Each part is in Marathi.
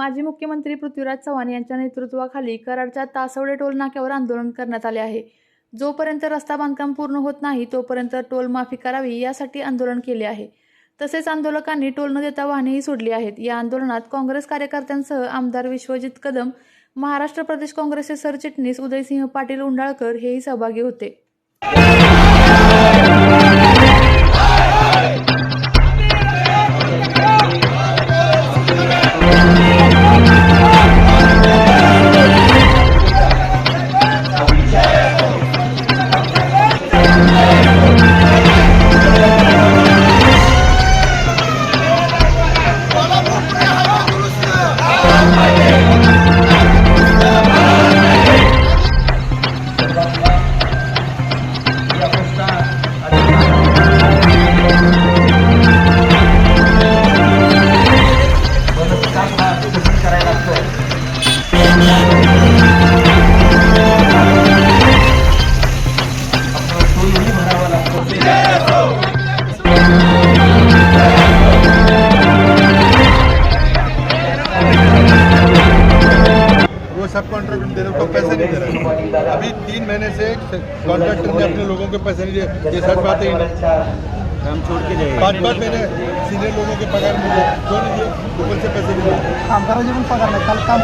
माजी मुख्यमंत्री पृथ्वीराज चव्हाण यांच्या नेतृत्वाखाली कराडच्या तासवडे टोल नाक्यावर आंदोलन करण्यात आले आहे. जोपर्यंत रस्ता बांधकाम पूर्ण होत नाही तोपर्यंत टोल माफी करावी यासाठी आंदोलन केले आहे. तसेच आंदोलकांनी टोल न देता वाहनेही सोडली आहेत. या आंदोलनात काँग्रेस कार्यकर्त्यांसह आमदार विश्वजित कदम महाराष्ट्र प्रदेश काँग्रेसचे सरचिटणीस उदयसिंह पाटील उंडाळकर हेही सहभागी होते. सब कॉन्ट्रैक्टर दे रहे हैं, उनको पैसे नहीं दे रहे अभी तीन महीने से कॉन्ट्रैक्टर ने अपने लोगों के पैसे नहीं दिए। ये सच बात है ही नहीं। हम छोड़ के जाएँगे। पाँच पाँच महीने सीनियर लोगों के पगार मिले क्यों नहीं दिए ऊपर से पैसे पगार नाही काल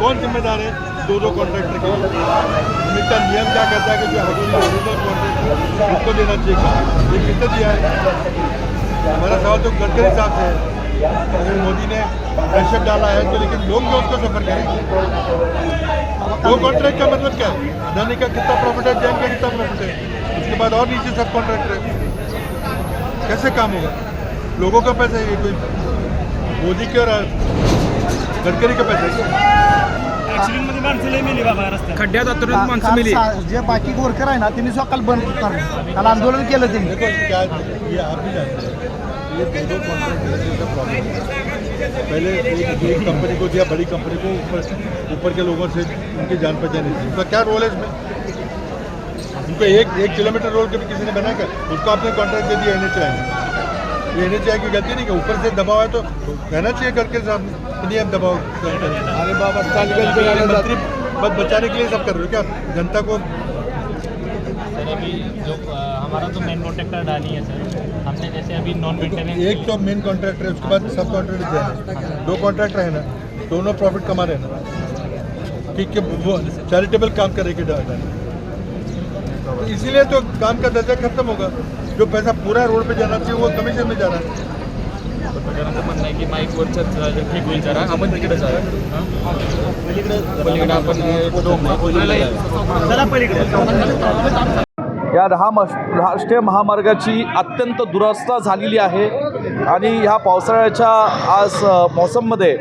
कौन जिम्मेदार है? दो दो कॉन्ट्रैक्टर के। उनका नियम क्या कहता है कि जो ओरिजिनल कॉन्ट्रैक्टर उसको देना चाहिए। ये किसने दिया है? हमारा सवाल तो गडकरी साहब से है। अगर मोदी ने प्रेशर डाला है तो लेकिन लोग जो उसका सफ़र करेंगे। दो कॉन्ट्रैक्ट का मतलब क्या है? अदानी का कितना प्रॉफिट है? जैन का कितना प्रॉफिट है? उसके बाद और नीचे सब कॉन्ट्रैक्टर है। कैसे काम होगा? लोगों का पैसा है ये कोई? मोदी के और गडकरी का पैसा है। ऍक्सिडेंटमध्ये माणसं लय मेली बाबा रस्त्यात खड्ड्यात अतुरित का- माणसं काल मेली. सा- जे बाकी वर्कर आहे ना त्यांनी सकाळ बंद करणार काल आंदोलन केलं त्यांनी. देखो क्या ये आप भी जानते हैं ये दो दो कॉन्ट्रैक्ट का प्रॉब्लम है पहले एक, एक कंपनी को दिया बड़ी कंपनी को ऊपर ऊपर के लोगों से उनकी जान पहचान नहीं थी। उनका क्या रोल है इसमें? उनको एक एक किलोमीटर रोड के भी किसी ने बनाया कर उसको आपने कॉन्ट्रैक्ट दे दिया एन एच ये एन चाहिए की गलती नहीं कि ऊपर से दबाव है तो कहना चाहिए करके कि नहीं हम दबाव अरे बाबा मंत्री बस बचाने के लिए सब कर रहे हो क्या? जनता को सर अभी जो हमारा तो मेन कॉन्ट्रैक्टर डाली है सर। हमने जैसे अभी नॉन मेंटेनेंस एक तो मेन कॉन्ट्रैक्टर है उसके बाद सब कॉन्ट्रैक्टर है। दो कॉन्ट्रैक्टर है ना दोनों प्रॉफिट कमा रहे हैं ना। कि, कि वो चैरिटेबल काम करेगी डाटा तो इसीलिए तो काम का दर्जा खत्म होगा। जो पैसा पूरा रोड पे जाना चाहिए वो कमीशन में जा रहा है। जणांचं म्हणणं आहे की माईकवरचं ठीक होईल जरा आपण तिकडे जाऊया. पलीकडे आपण चला पलीकडे. या दहा राष्ट्रीय महामार्गाची अत्यंत दुरवस्था झालेली आहे. आणि ह्या पावसाळ्याच्या आज मौसममध्ये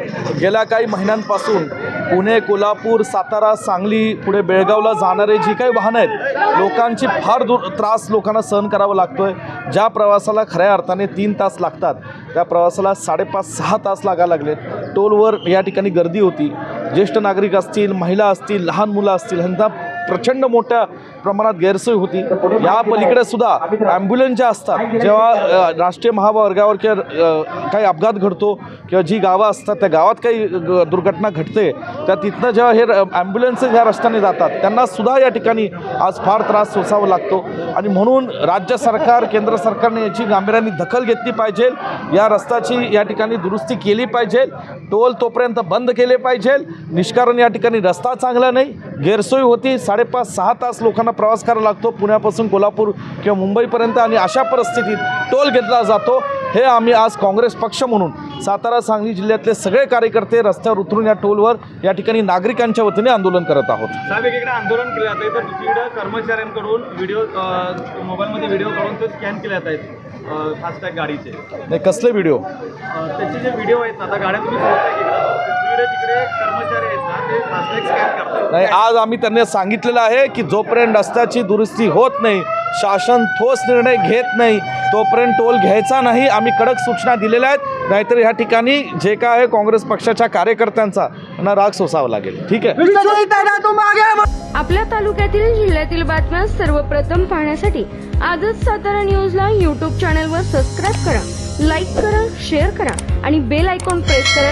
गेल्या काही महिन्यांपासून पुणे कोल्हापूर सातारा सांगली पुढे बेळगावला जाणारे जी काही वाहनं आहेत लोकांची फार दूर त्रास लोकांना सहन करावा लागतो आहे ज्या प्रवासाला खऱ्या अर्थाने तीन तास लागतात त्या प्रवासाला साडेपाच सहा तास लागायला लागलेत. टोलवर या ठिकाणी गर्दी होती. ज्येष्ठ नागरिक असतील महिला असतील लहान मुलं असतील ह्यांना प्रचंड मोठ्या प्रमाणात गैरसोय होती. या पलीकडे सुद्धा ॲम्ब्युलन्स ज्या असतात जेव्हा राष्ट्रीय महामार्गावर किंवा काही अपघात घडतो किंवा जी गावं असतात त्या गावात काही दुर्घटना घडते त्या तिथनं जेव्हा हे ॲम्ब्युलन्स ज्या रस्त्याने जातात त्यांना सुद्धा या ठिकाणी आज फार त्रास सोसावा लागतो. आणि म्हणून राज्य सरकार केंद्र सरकारने याची गांभीर्याने दखल घेतली पाहिजे. या रस्त्याची या ठिकाणी दुरुस्ती केली पाहिजे. टोल तोपर्यंत बंद केले पाहिजे. निष्कारण या ठिकाणी रस्ता चांगला नाही. गैरसोय होती. साडेपाच सहा तास लोकांना प्रवास करावा लागतो. पुण्यापासून कोल्हापूर किंवा मुंबईपर्यंत आणि अशा परिस्थितीत टोल घेतला जातो. हे आम्ही आज काँग्रेस पक्ष म्हणून सातारा सांगली जिल्ह्यातले सगळे कार्यकर्ते रस्त्यावर उतरून या टोलवर या ठिकाणी नागरिकांच्या वतीने आंदोलन करत आहोत. साहेब एकीकडे आंदोलन केलं जात. आहे तर दुसरीकडे कर्मचाऱ्यांकडून व्हिडिओ मोबाईलमध्ये व्हिडिओ काढून ते स्कॅन केले जात आहेत फास्टॅग गाडीचे. नाही कसले व्हिडिओ? त्याचे जे व्हिडिओ आहेत ना आता गाड्या तुम्ही तिकडे कर्मचारी आहेत. नाही आज आम्ही त्यांना सांगितलेलं आहे की जोपर्यंत रस्त्याची दुरुस्ती होत नाही शासन ठोस निर्णय घेत नाही तोपर्यंत टोल घ्यायचा नाही आम्ही कडक सूचना दिलेल्या आहेत. नाहीतर ह्या ठिकाणी जे काय आहे काँग्रेस पक्षाच्या कार्यकर्त्यांचा ना राग सोसावा लागेल. ठीक आहे? आपल्या तालुक्यातील जिल्ह्यातील बातम्या सर्वप्रथम पाहण्यासाठी आजच सातारा न्यूजला यूट्यूब चॅनलवर सबस्क्राईब करा लाईक करा शेअर करा आणि बेल आयकॉन प्रेस करायला